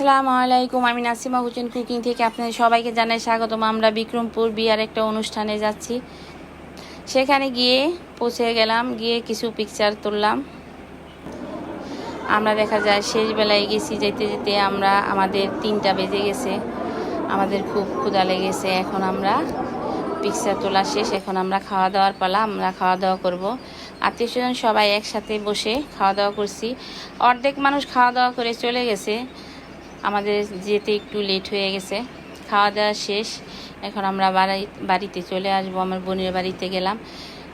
আসসালামু আলাইকুম, আমি নাসিমা হুসেন কুকিং থেকে আপনাদের সবাইকে জানাই স্বাগতম। আমরা বিক্রমপুর বিয়ার একটা অনুষ্ঠানে যাচ্ছি। সেখানে গিয়ে পৌঁছে গেলাম, গিয়ে কিছু পিকচার তুললাম। আমরা দেখা যায় শেষ বেলায় গেছি, যেতে যেতে আমরা, আমাদের তিনটা বেজে গেছে। আমাদের খুব ক্ষুধা লেগেছে। এখন আমরা পিকচার তোলা শেষ। এখন আমরা খাওয়া দাওয়ার পালা, আমরা খাওয়া দাওয়া করব। আত্মীয় স্বজন সবাই একসাথে বসে খাওয়া দাওয়া করছি। অর্ধেক মানুষ খাওয়া দাওয়া করে চলে গেছে। আমাদের যেতে একটু লেট হয়ে গেছে। খাওয়া দাওয়া শেষ। এখন আমরা বাড়ি বাড়িতে চলে আসব। আমার বোনের বাড়িতে গেলাম।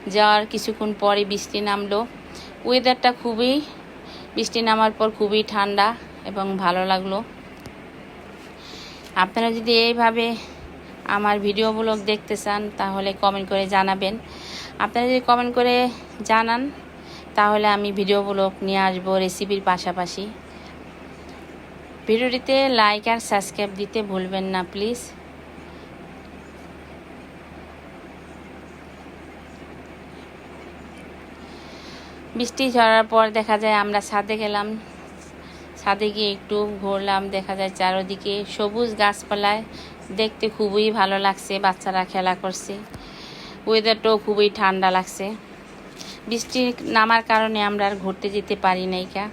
যাওয়ার কিছুক্ষণ পরে বৃষ্টি নামলো। ওয়েদারটা খুবই বৃষ্টি নামার পর খুবই ঠান্ডা এবং ভালো লাগল। আপনারা যদি এইভাবে আমার ভিডিওগুলো দেখতে চান, তাহলে কমেন্ট করে জানাবেন। আপনারা যদি কমেন্ট করে জানান, তাহলে আমি ভিডিওগুলো নিয়ে আসব রেসিপির পাশাপাশি। ভিডিওটিতে লাইক আর সাবস্ক্রাইব দিতে ভুলবেন না, প্লিজ। বৃষ্টি ঝরার পর দেখা যায় আমরা ছাদে গেলাম। ছাদে গিয়ে একটু ঘুরলাম, দেখা যায় চারোদিকে সবুজ গাছপালায়। দেখতে খুবই ভালো লাগছে, বাচ্চারা খেলা করছে। ওয়েদারটাও খুবই ঠান্ডা লাগছে। বৃষ্টি নামার কারণে আমরা আর ঘুরতে যেতে পারি নাই কা।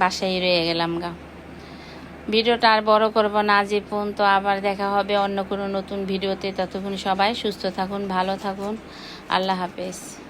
বাসায় রয়ে গেলাম গা। ভিডিওটা আর বড় করব না যে তো আবার দেখা হবে অন্য কোনো নতুন ভিডিওতে। ততক্ষণ সবাই সুস্থ থাকুন, ভালো থাকুন। আল্লাহ হাফেজ।